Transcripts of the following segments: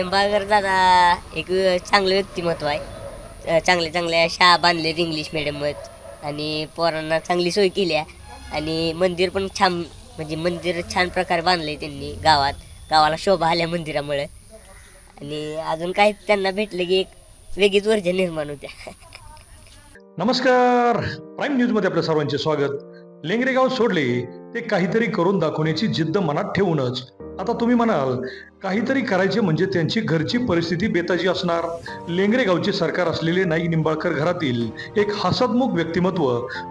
निंबाळकर दादा एक चांगलं व्यक्तिमत्व आहे. चांगल्या चांगल्या शाळा बांधलेत इंग्लिश मिडियममध्ये आणि पोरांना चांगली सोय केली आहे. आणि मंदिर पण छान म्हणजे मंदिर छान प्रकारे बांधले त्यांनी गावात. गावाला शोभा आल्या मंदिरामुळे. आणि अजून काय त्यांना भेटलं की एक वेगळीच ऊर्जा निर्माण होत्या नमस्कार. प्राईम न्यूजमध्ये आपल्या सर्वांचे स्वागत. लेंगरेगाव सोडले ते काहीतरी करून दाखवण्याची जिद्द मनात ठेवूनच आता तुम्ही म्हणाल काहीतरी करायचे म्हणजे त्यांची घरची परिस्थिती बेताजी असणार. लेंगरे गावचे सरकार असलेले नाईक निंबाळकर घरातील एक हसतमुख व्यक्तिमत्व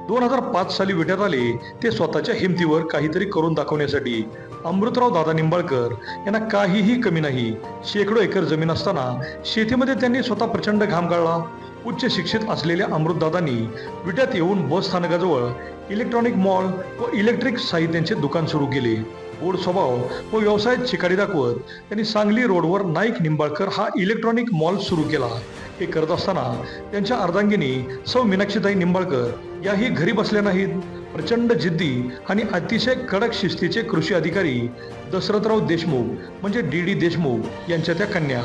दोन हजार पाच साली विट्यात आले ते स्वतःच्या हिमतीवर काहीतरी करून दाखवण्यासाठी. अमृतराव दादा निंबाळकर यांना काहीही कमी नाही. शेकडो एकर जमीन असताना शेतीमध्ये त्यांनी स्वतः प्रचंड घाम गाळला. उच्च शिक्षित असलेल्या अमृतदादांनी विट्यात येऊन बस स्थानकाजवळ इलेक्ट्रॉनिक मॉल व इलेक्ट्रिक साहित्यांचे दुकान सुरू केले. गोड स्वभाव व व्यवसायात शिकारी दाखवत त्यांनी सांगली रोडवर नाईक निंबाळकर हा इलेक्ट्रॉनिक मॉल सुरू केला. हे करत असताना त्यांच्या अर्धांगिनी सौ मीनाक्षीताई निंबाळकर याही घरी बसल्या नाहीत. प्रचंड जिद्दी आणि अतिशय कडक शिस्तीचे कृषी अधिकारी दशरथराव देशमुख म्हणजे डी डी देशमुख यांच्या त्या कन्या.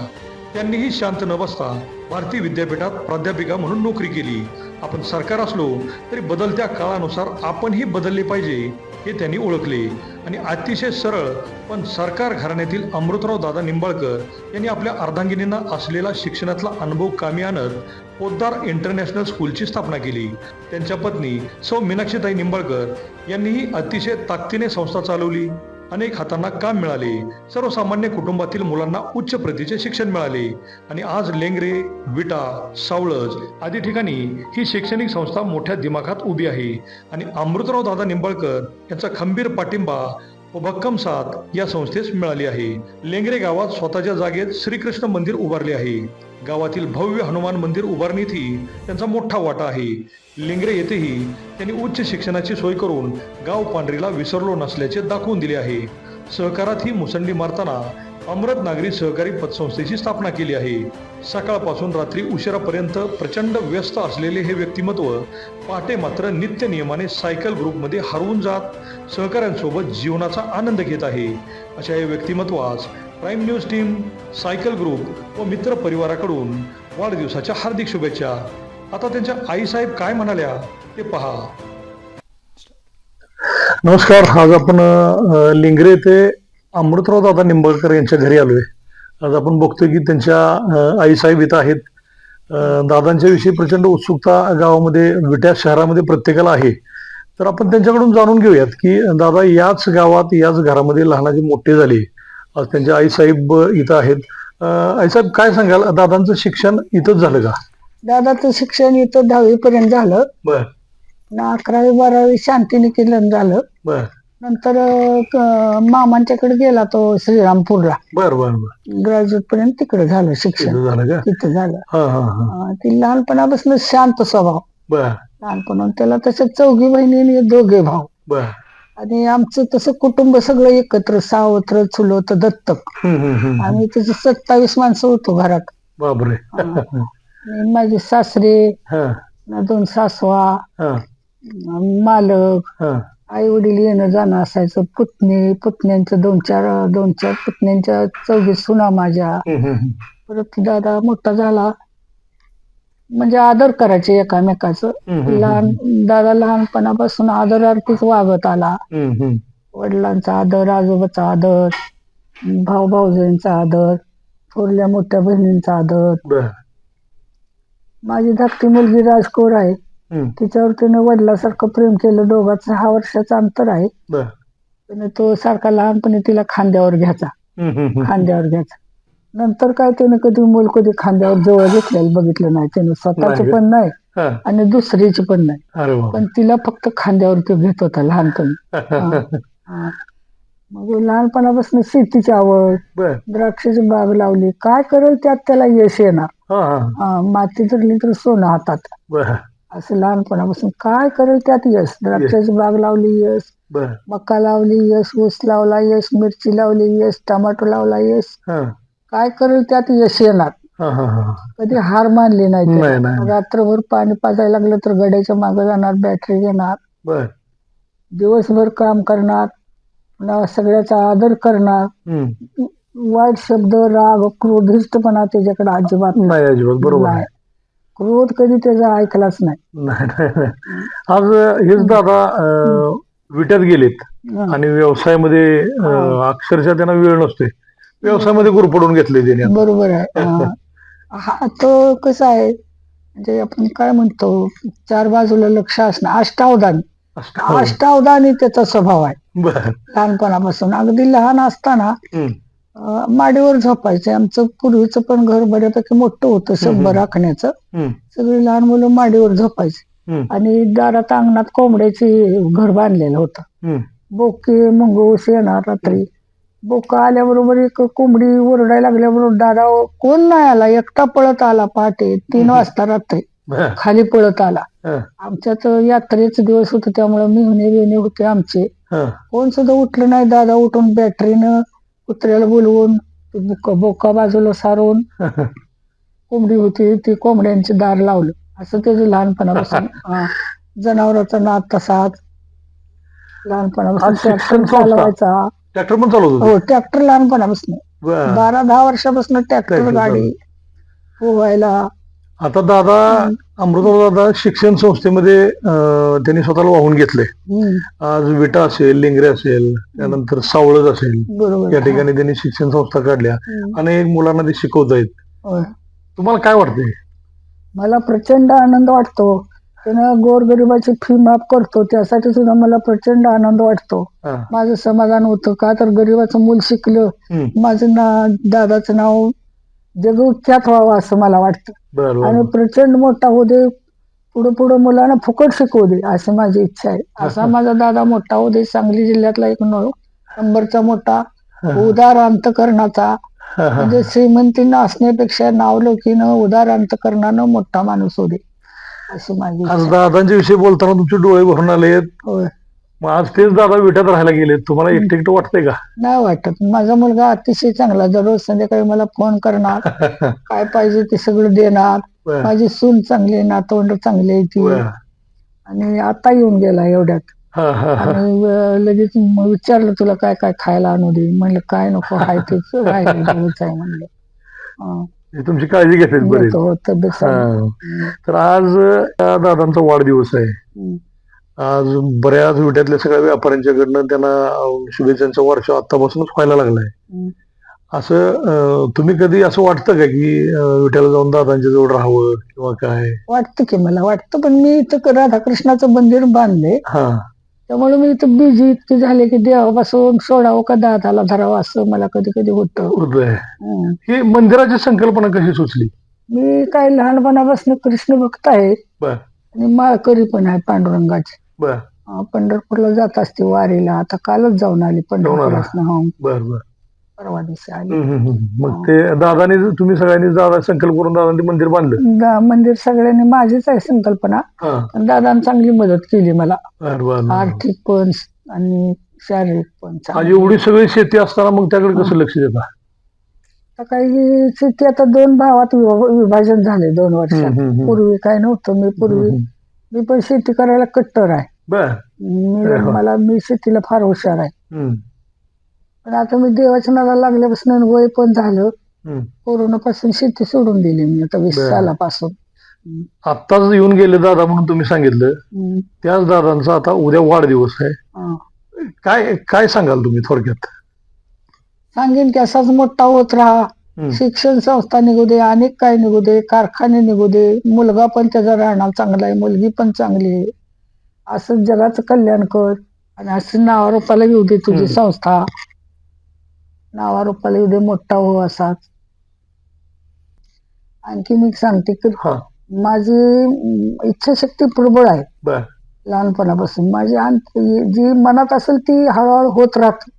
त्यांनीही शांत न बसता भारतीय विद्यापीठात प्राध्यापिका म्हणून नोकरी केली. आपण सरकार असलो तरी बदलत्या काळानुसार आपणही बदलले पाहिजे हे त्यांनी ओळखले. आणि अतिशय सरळ पण सरकार घराण्यातील अमृतराव दादा निंबाळकर यांनी आपल्या अर्धांगिनींना असलेला शिक्षणातला अनुभव कामी आणत पोद्दार इंटरनॅशनल स्कूलची स्थापना केली. त्यांच्या पत्नी सौ मीनाक्षीताई निंबाळकर यांनीही अतिशय ताकदीने संस्था चालवली. अनेक हातांना काम मिळाले. सर्वसामान्य कुटुंबातील मुलांना उच्च प्रतीचे शिक्षण मिळाले. आणि आज लेंगरे विटा सावळज आदी ठिकाणी ही शैक्षणिक संस्था मोठ्या दिमाखात उभी आहे. आणि अमृतराव दादा निंबाळकर यांचा खंबीर पाठिंबा व भक्कम साथ या संस्थेस मिळाली आहे. लेंगरे गावात स्वतःच्या जागेत श्रीकृष्ण मंदिर उभारले आहे. गावातील भव्य हनुमान मंदिर उभारणीतही त्यांचा मोठा वाटा आहे. लिंगरे येथेही त्यांनी उच्च शिक्षणाची सोय करून गाव पांढरीला विसरलो नसल्याचे दाखवून दिले आहे. सहकारात ही मुसंडी मारताना अमृत नागरी सहकारी पतसंस्थेची स्थापना केली आहे. सकाळपासून रात्री उशिरापर्यंत प्रचंड व्यस्त असलेले हे व्यक्तिमत्व पहाटे मात्र नित्य नियमाने सायकल ग्रुपमध्ये हरवून जात सहकाऱ्यांसोबत जीवनाचा आनंद घेत आहे. अशा हे व्यक्तिमत्वास prime news team cycle group व मित्र परिवाराकडून वाढदिवसाच्या हार्दिक शुभेच्छा. आता त्यांच्या आईसाहेब काय म्हणाल्या ते पहा. नमस्कार. आज आपण लिंगरे ते अमृतराव दादा निंबाळकर यांच्या घरी आलोय. आज आपण बघतोय की त्यांच्या आईसाहेब इथं आहेत. दादांच्या विषयी प्रचंड उत्सुकता गावामध्ये विट्या शहरामध्ये प्रत्येकाला आहे. तर आपण त्यांच्याकडून जाणून घेऊयात की दादा याच गावात याच घरामध्ये लहानाचे मोठे झाले. आज त्यांच्या आईसाहेब इथं आहेत. आईसाहेब काय सांगाल? दादांचं शिक्षण इथंच झालं का? दादाचं शिक्षण इथं दहावी पर्यंत झालं अकरावी बारावी शांतिनिकेतन झालं. बर. नंतर अं, मामांच्याकडे गेला तो श्रीरामपूरला. बर बर बर. ग्रॅज्युएट पर्यंत तिकडे झालं शिक्षण. झालं का? तिथं झालं. हा हा हा. अं, ती लहानपणापासून शांत स्वभाव. बर. लहानपणा त्याला तसं चौघी बहिणी आणि दोघे भाऊ. बर. आणि आमचं तसं कुटुंब सगळं एकत्र सावत्र चुलत दत्तक. हम्म हम्म हम्म आम्ही तसं सत्तावीस माणसं होतो घरात. बापरे. आणि माझे सासरे हा. दोन सासवा हा. मालक हा. आई वडील येणं जाणं असायचं. पुतणी पुतण्यांच्या दोन चार दोन चार पुतण्यांच्या चौघी सुना माझ्या. परत दादा मोठा झाला. म्हणजे आदर करायचे एकामेकाचं. लहान दादा लहानपणापासून आदरार्थीच वागत आला. वडिलांचा आदर आजोबाचा आदर भाऊ भाऊजांचा आदर थोरल्या मोठ्या बहिणींचा आदर. माझी धाकटी मुलगी राजकोर आहे. तिच्यावर तिने वडिलासारखं प्रेम केलं. दोघात सहा वर्षाचं अंतर आहे. बर. त्याने तो सारखा लहानपणी तिला खांद्यावर घ्यायचा. खांद्यावर घ्यायचा. नंतर काय त्याने कधी मूल कधी खांद्यावर जवळ घेतलेलं बघितलं नाही. त्याने स्वतःच. पण नाही आणि दुसरीची पण नाही. पण तिला फक्त खांद्यावर तो घेत होता लहानपणी. हा. मग लहानपणापासून शेतीची आवड द्राक्षाची बाग लावली. काय करेल त्यात त्याला यश येणार. माती धरली तर सोनं हातात. असं लहानपणापासून काय करेल त्यात यश? द्राक्षाची बाग लावली यश. बर. मका लावली यश. ऊस लावला यश. मिरची लावली यश. टमाटो लावला यश. हा. काय करेल त्यात यश येणार? कधी हार मानली नाही. रात्रभर पाणी पाजायला लागलं तर गड्याच्या मागे जाणार बॅटरी घेणार. दिवसभर काम करणार पुन्हा सगळ्याचा आदर करणार. वाईट शब्द राग क्रोधिष्टपणा त्याच्याकडे अजिबात नाही अजिबात बरोबर क्रोध कधी त्याचा ऐकलाच नाही. नाही नाही नाही. आज हेच दादा अं, विट्यात गेलेत. हं. आणि व्यवसायामध्ये अं, अक्षरशः त्यांना वेळ नसतोय. व्यवसायामध्ये गुरपडून घेतले त्याने बरोबर आहे. हा. हा तो कसा आहे म्हणजे आपण काय म्हणतो चार बाजूला लक्ष असणं अष्टावधान. असं. अष्टावधानी त्याचा स्वभाव आहे. बर. लहानपणापासून. अगदी लहान असताना हम्म. माडीवर झोपायचे आमचं पूर्वीचं पण घर बऱ्यापैकी मोठं होतं शंभर राखण्याचं. सगळी लहान मुलं माडीवर झोपायची. आणि दारात अंगणात कोंबड्याची घर बांधलेलं होतं. बोके मुंगूस येणार रात्री बोका आल्याबरोबर एक कोंबडी ओरडायला लागल्याबरोबर दादा कोण नाही आला एकटा पळत आला पहाटे तीन वाजता रात्री. खाली पळत आला. आमच्यात यात्रेचे दिवस होते त्यामुळे मिळणे बिहणे होते आमचे. कोण सुद्धा उठलं नाही दादा उठून बॅटरीनं कुत्र्याला बोलवून बोका बाजूला सारून कोंबडी होती ती कोंबड्यांचे दार लावलं असं त्याचं लहानपणापासून. जनावराचा नाद तसाच लहानपणापासून ट्रॅक्टर. चालवायचा ट्रॅक्टर पण चालवत हो ट्रॅक्टर लहानपणापासून बर. दहा वर्षापासून ट्रॅक्टर गाडी पोहायला आता दादा अमृता दादा शिक्षण संस्थेमध्ये अं, त्यांनी स्वतःला वाहून घेतले हम्म, आज विटा असेल लिंगरे असेल त्यानंतर सावळज असेल बरोबर. या ठिकाणी त्यांनी शिक्षण संस्था काढल्या. हम्म, अनेक मुलांना ते शिकवत आहेत होय. तुम्हाला काय वाटतंय? मला प्रचंड आनंद वाटतो. त्यानं गोरगरिबाची फी माफ करतो त्यासाठी सुद्धा मला प्रचंड आनंद वाटतो. माझं समाधान होतं. का तर गरीबाचं मूल शिकलं. माझं ना दादाचं नाव जगविख्यात व्हावं असं मला वाटतं. आणि प्रचंड मोठा होऊ दे पुढे पुढे मुलांना फुकट शिकवू दे अशी माझी इच्छा आहे. असा माझा दादा मोठा होऊ दे सांगली जिल्ह्यातला एक नो- नंबरचा मोठा उदार अंतकरणाचा. म्हणजे श्रीमंतीनं असण्यापेक्षा नावलौकीनं उदार अंतकरणानं मोठा माणूस होऊ दे अशी माझी. दादांच्या विषयी बोलताना तुमचे डोळे भरून आले मग आज तेच दादा विट्यात राहायला गेले तुम्हाला एकटे एकटं वाटतंय का नाही वाटत माझा मुलगा अतिशय चांगला दररोज संध्याकाळी मला फोन करणार काय पाहिजे ते सगळं देणार बर. माझी सून चांगली आहे, नातवंड चांगली आहे ती बर. आणि आता येऊन गेला एवढ्यात हा, हा, हा. आणि अं, लगेच विचारलं तुला काय काय खायला आणू दे म्हणलं काय नको हाय तेच राहिलं आहे म्हणलं हं. हे तुमची काळजी घेतात बरेच येतो, तब्येत चांगली. हा. हं, तर आज दादांचा वाढदिवस आहे हं. आज बऱ्याच विट्यातल्या सगळ्या व्यापाऱ्यांच्याकडनं त्यांना शुभेच्छांचा वर्ष आतापासूनच व्हायला लागलाय. असं तुम्ही कधी असं वाटतं का की विट्याला जाऊन दादांच्या जवळ राहावं किंवा काय? वाटतं की मला वाटतं पण मी इथं राधाकृष्णाचं मंदिर बांधले हा. त्यामुळे मी इथं बिझी इतकी झाले की देवापासून सोडावं का दादाला धरावं असं मला कधी कधी होतं हं. मंदिराची संकल्पना कशी सुचली? मी काय लहानपणापासून कृष्ण भक्त आहे. आणि माळकरी पण आहे पांडुरंगाची. बर. अं, पंढरपूरला जात असते वारीला. आता कालच जाऊन आली पंढरपूरला. हो. बर बर. परवा दिवशी आली. हम्म, हम्म, हम्म. मग ते दादानी तुम्ही सगळ्यांनी दादा संकल्प करून मंदिर बांधलं? दा- मंदिर सगळ्यांनी माझीच आहे संकल्पना. हा. पण दादाने चांगली मदत केली मला. बर बर बर. आर्थिक पण आणि शारीरिक पण आज चांगली. एवढी सगळी शेती असताना मग त्याकडे कसं लक्ष देता? आता काही शेती आता दोन भावात विभा- विभाजन झाले दोन वर्षात हम्म, हम्म, हम्म. पूर्वी काय नव्हतं मी पूर्वी हम्म. मी पण शेती करायला कट्टर आहे बर मी वा. मला मी शेतीला फार हुशार आहे हम्म, पण आता मी देवाच्या नादाला लागल्यापासून वय पण झालं हम्म. कोरोनापासून शेती सोडून दिली मी आता वीस बरं. सालापासून आत्ताच येऊन गेले दादा म्हणून तुम्ही सांगितलं हम्म. त्याच दादांचा आता उद्या वाढदिवस आहे हा. काय काय सांगाल तुम्ही थोडक्यात सांगेन की असाच मोठा होत राहा. शिक्षण संस्था निघू दे अनेक काय निघू दे कारखाने निघू दे मुलगा पण त्याचा राहणार चांगला आहे मुलगी पण चांगली आहे. असं जगाचं कल्याण कर आणि असं नावारूपाला येऊ दे तुझी. संस्था. नावारूपाला येऊ दे मोठा हो असाच. आणखी मी सांगते की माझी इच्छाशक्ती प्रबळ आहे. लहानपणापासून. माझी जी मनात असेल ती हळूहळू होत राहते.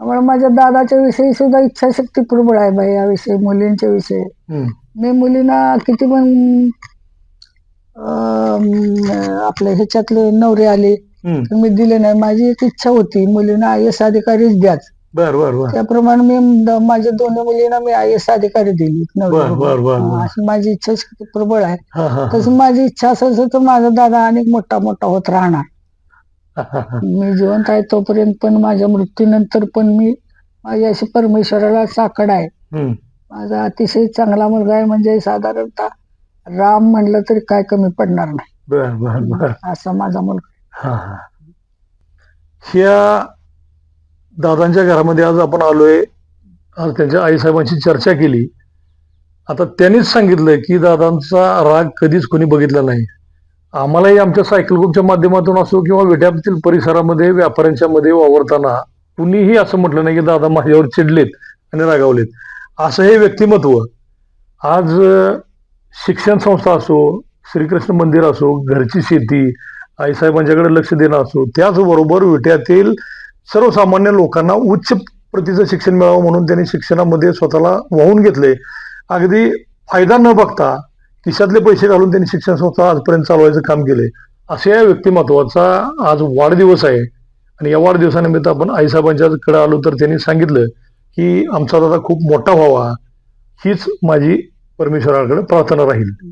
त्यामुळे माझ्या दादाच्या विषयी सुद्धा इच्छाशक्ती प्रबळ आहे बाई याविषयी मुलींच्या विषयी. मी मुलींना किती पण आपल्या ह्याच्यातले नवरे आले. तर मी दिले नाही. माझी एक इच्छा होती मुलींना आय एस अधिकारीच द्याच. बर बर बर. त्याप्रमाणे मी द- माझ्या दोन्ही मुलींना मी आय एस अधिकारी दिली बर, बर, बर, बर. हा, अशी माझी इच्छाशक्ती प्रबळ आहे. हा, हा, तसं माझी इच्छा असेल तर माझा दादा अनेक मोठा मोठा होत राहणार. मी जिवंत आहे तोपर्यंत पण माझ्या मृत्यूनंतर पण मी माझी अशी परमेश्वराला साकड आहे. माझा अतिशय चांगला मुलगा आहे. म्हणजे साधारणतः राम म्हणलं तरी काय कमी पडणार नाही. बर बर बर. असा माझा मुलगा ह्या दादांच्या घरामध्ये आज आपण आलोय. आज त्यांच्या आईसाहेबांची चर्चा केली. आता त्यांनीच सांगितलं की दादांचा राग कधीच कोणी बघितला नाही. आम्हालाही आमच्या सायकल ग्रुपच्या माध्यमातून असो किंवा विट्यातील परिसरामध्ये व्यापाऱ्यांच्या मध्ये वावरताना कुणीही असं म्हटलं नाही की दादा माझ्यावर चिडलेत आणि रागावलेत. असं हे व्यक्तिमत्व. आज शिक्षण संस्था असो श्रीकृष्ण मंदिर असो घरची शेती आईसाहेबांच्याकडे लक्ष देणं असो त्याचबरोबर विट्यातील सर्वसामान्य लोकांना उच्च प्रतीचं शिक्षण मिळावं म्हणून त्यांनी शिक्षणामध्ये स्वतःला वाहून घेतले. अगदी फायदा न बघता खिशातले पैसे घालून त्यांनी शिक्षण संस्था आजपर्यंत चालवायचं काम केलंय. अशा या व्यक्तिमत्वाचा आज वाढदिवस आहे. आणि या वाढदिवसानिमित्त आपण आईसाहेबांच्याकडे आलो तर त्यांनी सांगितलं की आमचा दादा खूप मोठा व्हावा. हीच माझी परमेश्वराकडे प्रार्थना राहील.